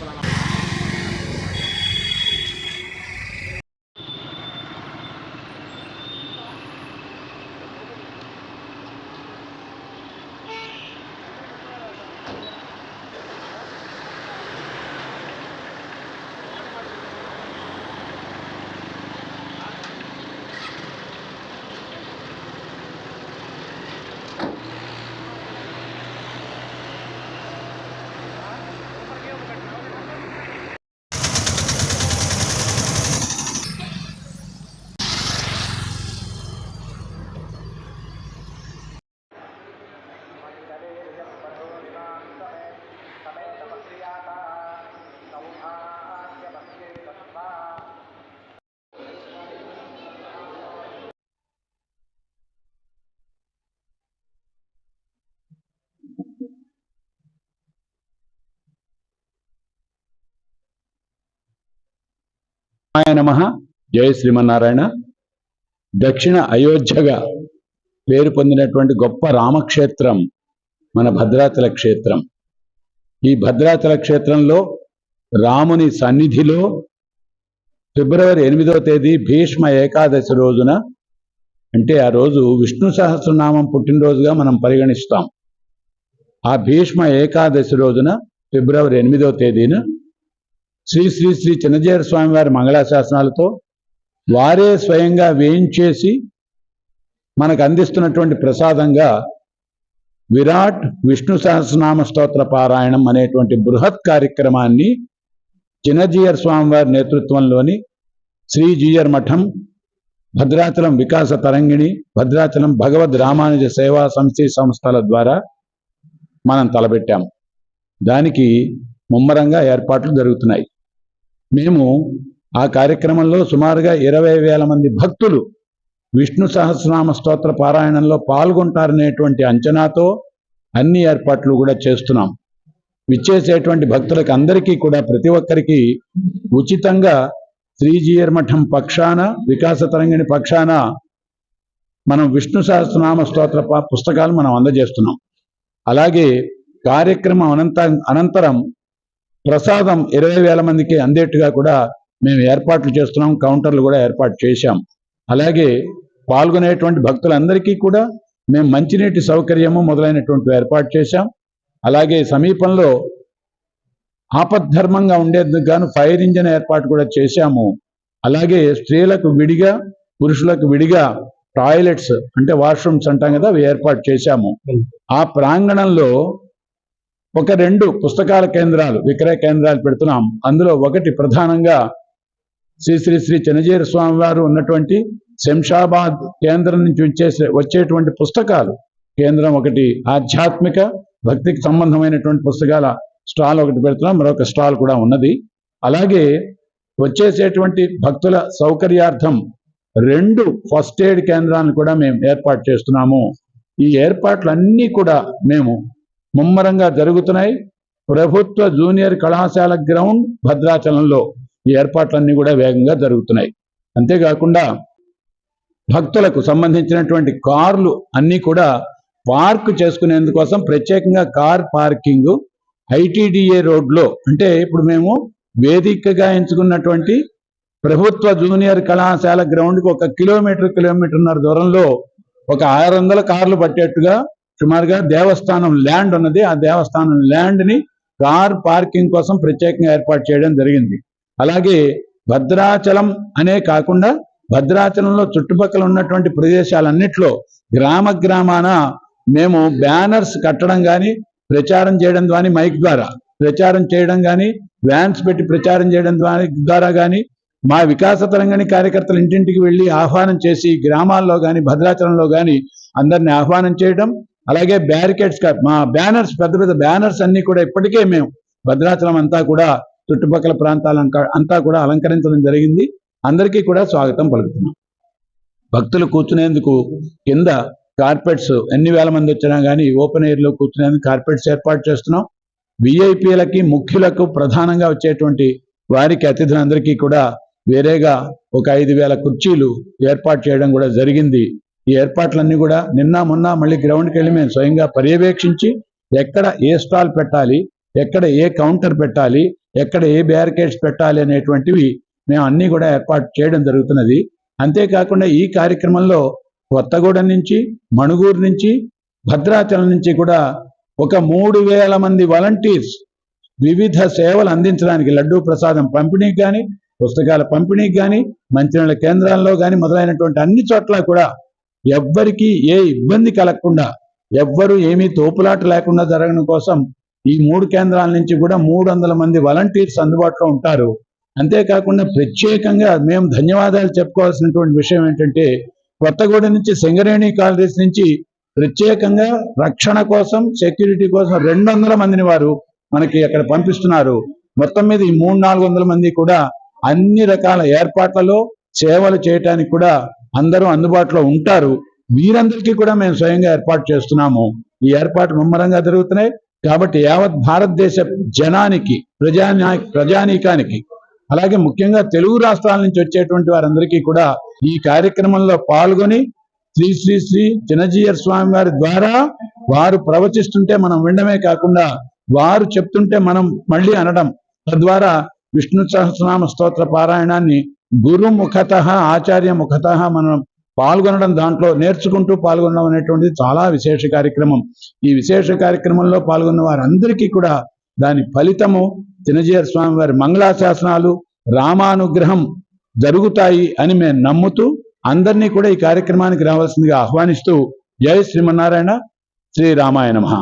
பண்ணலாம் హాయ నమ. జయ శ్రీమన్నారాయణ. దక్షిణ అయోధ్యగా పేరు పొందినటువంటి గొప్ప రామక్షేత్రం మన భద్రాచల క్షేత్రం. ఈ భద్రాచల క్షేత్రంలో రాముని సన్నిధిలో ఫిబ్రవరి ఎనిమిదో తేదీ భీష్మ ఏకాదశి రోజున అంటే ఆ రోజు విష్ణు సహస్రనామం పుట్టినరోజుగా మనం పరిగణిస్తాం. ఆ భీష్మ ఏకాదశి రోజున ఫిబ్రవరి ఎనిమిదో తేదీన శ్రీ శ్రీ శ్రీ చిన్నజీర స్వామి వారి మంగళాశాసనాలతో వారే స్వయంగా వేయించేసి మనకు అందిస్తున్నటువంటి ప్రసాదంగా విరాట్ విష్ణు సహస్రనామ స్తోత్ర పారాయణం అనేటువంటి బృహత్ కార్యక్రమాన్ని చిన్నజీయర్ స్వామివారి నేతృత్వంలోని శ్రీ జీయర్ మఠం భద్రాచలం వికాస తరంగిణి భద్రాచలం భగవద్ రామానుజ సేవా సంస్థ సంస్థల ద్వారా మనం తలపెట్టాం. దానికి ముమ్మరంగా ఏర్పాట్లు జరుగుతున్నాయి. మేము ఆ కార్యక్రమంలో సుమారుగా ఇరవై వేల మంది భక్తులు విష్ణు సహస్రనామ స్తోత్ర పారాయణంలో పాల్గొంటారనేటువంటి అంచనాతో అన్ని ఏర్పాట్లు కూడా చేస్తున్నాం. విచ్చేసేటువంటి భక్తులకు అందరికీ కూడా ప్రతి ఒక్కరికి ఉచితంగా శ్రీజీయర్ మఠం పక్షాన వికాస తరంగిణి పక్షాన మనం విష్ణు సహస్రనామ స్తోత్ర పుస్తకాలు మనం అందజేస్తున్నాం. అలాగే కార్యక్రమం అనంత అనంతరం ప్రసాదం ఇరవై వేల మందికి అందేట్టుగా కూడా మేము ఏర్పాట్లు చేస్తున్నాం కౌంటర్లు కూడా ఏర్పాటు చేశాం. అలాగే పాల్గొనేటువంటి భక్తులందరికీ కూడా మేము మంచినీటి సౌకర్యము మొదలైనటువంటి ఏర్పాటు చేశాం. అలాగే సమీపంలో ఆపద్ధర్మంగా ఉండేందుకు గాను ఫైర్ ఇంజిన్ ఏర్పాటు కూడా చేశాము. అలాగే స్త్రీలకు విడిగా పురుషులకు విడిగా టాయిలెట్స్ అంటే వాష్రూమ్స్ అంటాం కదా అవి ఏర్పాటు చేశాము. ఆ ప్రాంగణంలో ఒక రెండు పుస్తకాల కేంద్రాలు విక్రయ కేంద్రాలు పెడుతున్నాం. అందులో ఒకటి ప్రధానంగా శ్రీ శ్రీ శ్రీ చిన్నజీర స్వామి వారు ఉన్నటువంటి శంషాబాద్ కేంద్రం నుంచి వచ్చేసే వచ్చేటువంటి పుస్తకాలు. కేంద్రం ఒకటి ఆధ్యాత్మిక భక్తికి సంబంధమైనటువంటి పుస్తకాల స్టాల్ ఒకటి పెడుతున్నాం. మరొక స్టాల్ కూడా ఉన్నది. అలాగే వచ్చేసేటువంటి భక్తుల సౌకర్యార్థం రెండు ఫస్ట్ ఎయిడ్ కేంద్రాలను కూడా మేము ఏర్పాటు చేస్తున్నాము. ఈ ఏర్పాట్లన్నీ కూడా మేము ముమ్మరంగా జరుగుతున్నాయి. ప్రభుత్వ జూనియర్ కళాశాల గ్రౌండ్ భద్రాచలంలో ఈ ఏర్పాట్లన్నీ కూడా వేగంగా జరుగుతున్నాయి. అంతేకాకుండా భక్తులకు సంబంధించినటువంటి కార్లు అన్నీ కూడా పార్క్ చేసుకునేందుకోసం ప్రత్యేకంగా కార్ పార్కింగ్ ఐటీడీఏ రోడ్లో అంటే ఇప్పుడు మేము వేదికగా ఎంచుకున్నటువంటి ప్రభుత్వ జూనియర్ కళాశాల గ్రౌండ్కి ఒక కిలోమీటర్ కిలోమీటర్న్నర దూరంలో ఒక ఆరు వందల కార్లు పట్టేట్టుగా సుమారుగా దేవస్థానం ల్యాండ్ ఉన్నది. ఆ దేవస్థానం ల్యాండ్ని కార్ పార్కింగ్ కోసం ప్రత్యేకంగా ఏర్పాటు చేయడం జరిగింది. అలాగే భద్రాచలం అనే కాకుండా భద్రాచలంలో చుట్టుపక్కల ఉన్నటువంటి ప్రదేశాలన్నిట్లో గ్రామ గ్రామాన మేము బ్యానర్స్ కట్టడం కానీ ప్రచారం చేయడం ద్వారా మైక్ ద్వారా ప్రచారం చేయడం కానీ వ్యాన్స్ పెట్టి ప్రచారం చేయడం ద్వారా ద్వారా కానీ మా వికాస తరంగాని కార్యకర్తలు ఇంటింటికి వెళ్ళి ఆహ్వానం చేసి గ్రామాల్లో కానీ భద్రాచలంలో కానీ అందరిని ఆహ్వానం చేయడం అలాగే బ్యారికేడ్స్ మా బ్యానర్స్ పెద్ద పెద్ద బ్యానర్స్ అన్ని కూడా ఇప్పటికే మేము భద్రాచలం అంతా కూడా చుట్టుపక్కల ప్రాంతాల అంతా కూడా అలంకరించడం జరిగింది. అందరికీ కూడా స్వాగతం పలుకుతున్నాం. భక్తులు కూర్చునేందుకు కింద కార్పెట్స్ ఎన్ని వేల మంది వచ్చినా కానీ ఓపెన్ ఎయిర్లో కూర్చునేందుకు కార్పెట్స్ ఏర్పాటు చేస్తున్నాం. విఐపీలకి ముఖ్యులకు ప్రధానంగా వచ్చేటువంటి వారికి అతిథులందరికీ కూడా వేరేగా ఒక ఐదు వేల కుర్చీలు ఏర్పాటు చేయడం కూడా జరిగింది. ఈ ఏర్పాట్లన్నీ కూడా నిన్న మొన్న మళ్ళీ గ్రౌండ్కి వెళ్ళి మేము స్వయంగా పర్యవేక్షించి ఎక్కడ ఏ స్టాల్ పెట్టాలి ఎక్కడ ఏ కౌంటర్ పెట్టాలి ఎక్కడ ఏ బ్యారికేడ్స్ పెట్టాలి అనేటువంటివి మేము అన్నీ కూడా ఏర్పాటు చేయడం జరుగుతున్నది. అంతేకాకుండా ఈ కార్యక్రమంలో కొత్తగూడెం నుంచి మణుగూరు నుంచి భద్రాచలం నుంచి కూడా ఒక మూడు వేల మంది వాలంటీర్స్ వివిధ సేవలు అందించడానికి లడ్డూ ప్రసాదం పంపిణీకి కానీ పుస్తకాల పంపిణీకి కానీ మంచినీళ్ళ కేంద్రాల్లో కానీ మొదలైనటువంటి అన్ని చోట్ల కూడా ఎవ్వరికీ ఏ ఇబ్బంది కలగకుండా ఎవ్వరు ఏమీ తోపులాట లేకుండా జరగడం కోసం ఈ మూడు కేంద్రాల నుంచి కూడా మూడు వందల మంది వాలంటీర్స్ అందుబాటులో ఉంటారు. అంతేకాకుండా ప్రత్యేకంగా మేము ధన్యవాదాలు చెప్పుకోవాల్సినటువంటి విషయం ఏంటంటే కొత్తగూడెం నుంచి సింగరేణి కాలనీస్ నుంచి ప్రత్యేకంగా రక్షణ కోసం సెక్యూరిటీ కోసం రెండు వందల మందిని వారు మనకి అక్కడ పంపిస్తున్నారు. మొత్తం మీద ఈ మూడు నాలుగు వందల మంది కూడా అన్ని రకాల ఏర్పాట్లలో సేవలు చేయటానికి కూడా అందరూ అందుబాటులో ఉంటారు. వీరందరికీ కూడా మేము స్వయంగా ఏర్పాటు చేస్తున్నాము. ఈ ఏర్పాటు ముమ్మరంగా జరుగుతున్నాయి. కాబట్టి యావత్ భారతదేశ జనానికి ప్రజానా ప్రజానీకానికి అలాగే ముఖ్యంగా తెలుగు రాష్ట్రాల నుంచి వచ్చేటువంటి వారందరికీ కూడా ఈ కార్యక్రమంలో పాల్గొని శ్రీ శ్రీ శ్రీ చిన్నజీయర్ స్వామి వారి ద్వారా వారు ప్రవచిస్తుంటే మనం వినడమే కాకుండా వారు చెప్తుంటే మనం మళ్ళీ అనడం. తద్వారా విష్ణు సహస్రనామ స్తోత్ర పారాయణాన్ని గురు ముఖత ఆచార్య ముఖత మనం పాల్గొనడం దాంట్లో నేర్చుకుంటూ పాల్గొనడం అనేటువంటిది చాలా విశేష కార్యక్రమం. ఈ విశేష కార్యక్రమంలో పాల్గొన్న వారందరికీ కూడా దాని ఫలితము తినజీయర్ స్వామి వారి మంగళాశాసనాలు రామానుగ్రహం జరుగుతాయి అని మేము నమ్ముతూ అందరినీ కూడా ఈ కార్యక్రమానికి రావాల్సిందిగా ఆహ్వానిస్తూ జై శ్రీమన్నారాయణ శ్రీరామాయ నమః.